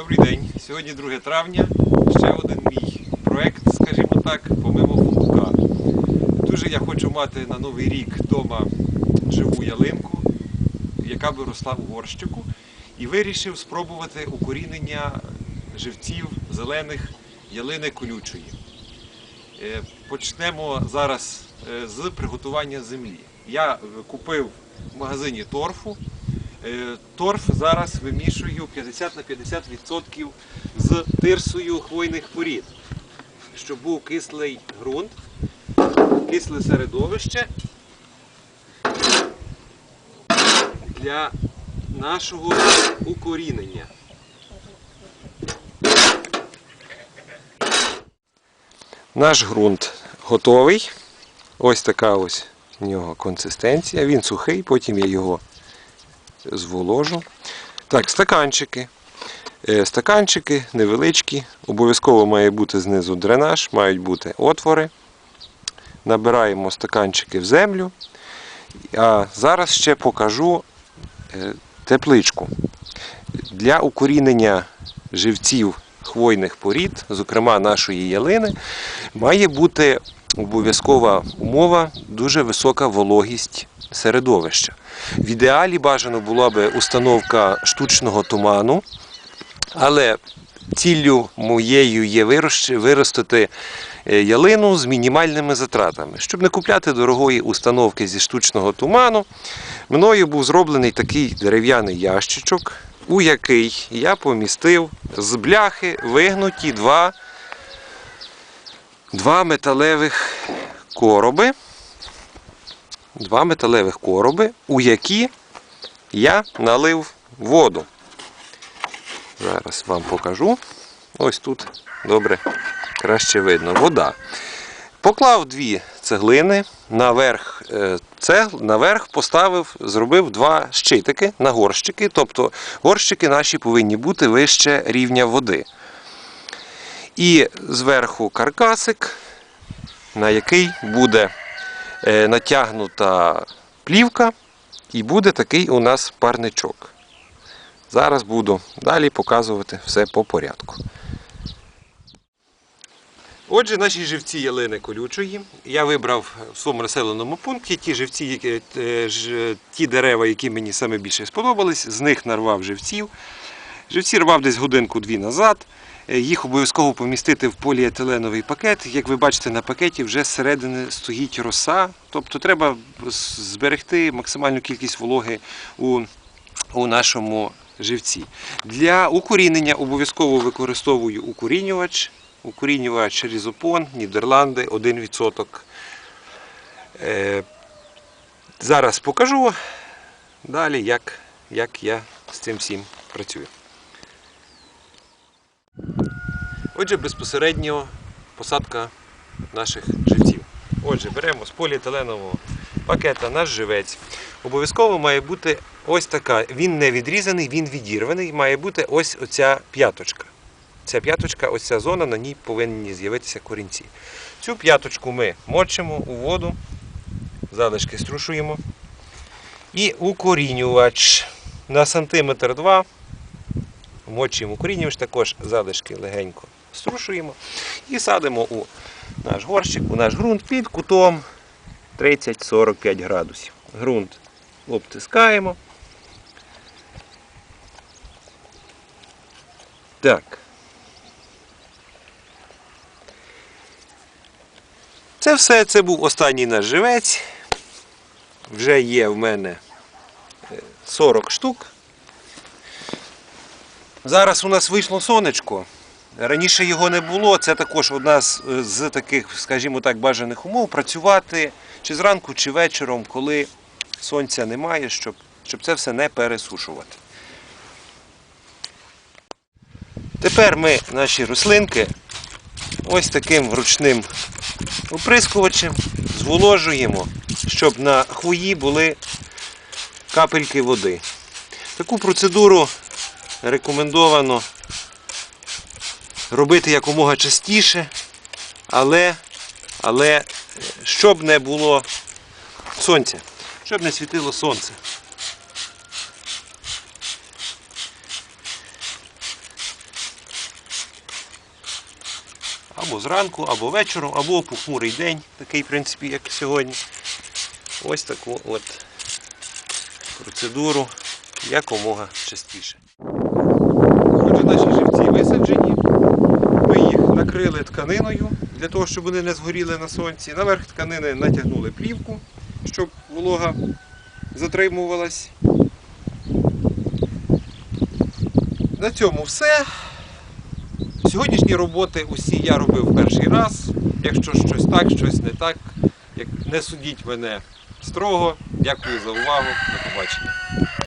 Добрий день. Сьогодні 2 травня. Ще один мій проект, скажімо так, помимо фундука. Дуже я хочу мати на новий рік вдома живу ялинку, яка би росла у горщику. І вирішив спробувати укорінення живців зелених ялини колючої. Е, Почнемо зараз е, з приготування землі. Я купив в магазині торфу. Е, Торф зараз вимішую 50 на 50% з тирсою хвойних порід, щоб був кислий ґрунт, кисле середовище для нашого укорінення. Наш ґрунт готовий. Ось така ось в нього консистенція. Він сухий, потім я його зволожу. Так, стаканчики. Е, Стаканчики невеличкі. Обов'язково має бути знизу дренаж, мають бути отвори. Набираємо стаканчики в землю. А зараз ще покажу е, тепличку. Для укорінення живців хвойних порід, зокрема нашої ялини, має бути обов'язкова умова дуже висока вологість середовища. В ідеалі бажано була би установка штучного туману, але ціллю моєю є виростити е, ялину з мінімальними затратами. Щоб не купляти дорогої установки зі штучного туману, мною був зроблений такий дерев'яний ящичок, у який я помістив з бляхи вигнуті два, два металевих короби. Два металевих короби, у які я налив воду. Зараз вам покажу. Ось тут добре, краще видно. Вода. Поклав дві цеглини, наверх, е, цегл, наверх поставив, зробив два щитики на горщики. Тобто горщики наші повинні бути вище рівня води. І зверху каркасик, на який буде натягнута плівка, і буде такий у нас парничок. Зараз буду далі показувати все по порядку. Отже, наші живці ялини колючої. Я вибрав в своєму населеному пункті ті живці, е, ж- ті дерева, які мені саме більше сподобались. З них нарвав живців. Живці рвав десь годинку-дві назад. Е, Їх обов'язково помістити в поліетиленовий пакет. Як ви бачите, на пакеті вже зсередини стоїть роса. Тобто треба зберегти максимальну кількість вологи у, у нашому живці. Для укорінення обов'язково використовую укорінювач. Укорінювач Різопон, Нідерланди, 1%. Е, зараз покажу далі, як, як я з цим всім працюю. Отже, безпосередньо посадка наших живців. Отже, беремо з поліетиленового пакета наш живець. Обов'язково має бути ось така. Він не відрізаний, він відірваний. Має бути ось оця п'яточка. Ця п'яточка, ось ця зона, на ній повинні з'явитися корінці. Цю п'яточку ми мочимо у воду, залишки струшуємо. І укорінювач на сантиметр два. Вмочуємо укорінювач, також залишки легенько струшуємо і садимо у наш горщик, у наш ґрунт під кутом 30-45 градусів. Ґрунт обтискаємо. Так. Це все, це був останній наш живець. Вже є в мене е, 40 штук. Зараз у нас вийшло сонечко. Раніше його не було. Це також одна з, з таких, скажімо так, бажаних умов працювати чи зранку, чи вечором, коли сонця немає, щоб, щоб це все не пересушувати. Тепер ми наші рослинки ось таким ручним оприскувачем зволожуємо, щоб на хвої були капельки води. Таку процедуру рекомендовано робити якомога частіше, але, але е, щоб не було сонця, щоб не світило сонце. або зранку, або вечором, або похмурий день, такий, в принципі, як сьогодні. Ось таку от процедуру якомога частіше. Отже, наші живці висаджені. Ми їх накрили тканиною для того, щоб вони не згоріли на сонці. Наверх тканини натягнули плівку, щоб волога затримувалась. На цьому все. Сьогоднішні роботи усі я робив перший раз. Якщо щось так, щось не так, не судіть мене строго. Дякую за увагу. До побачення.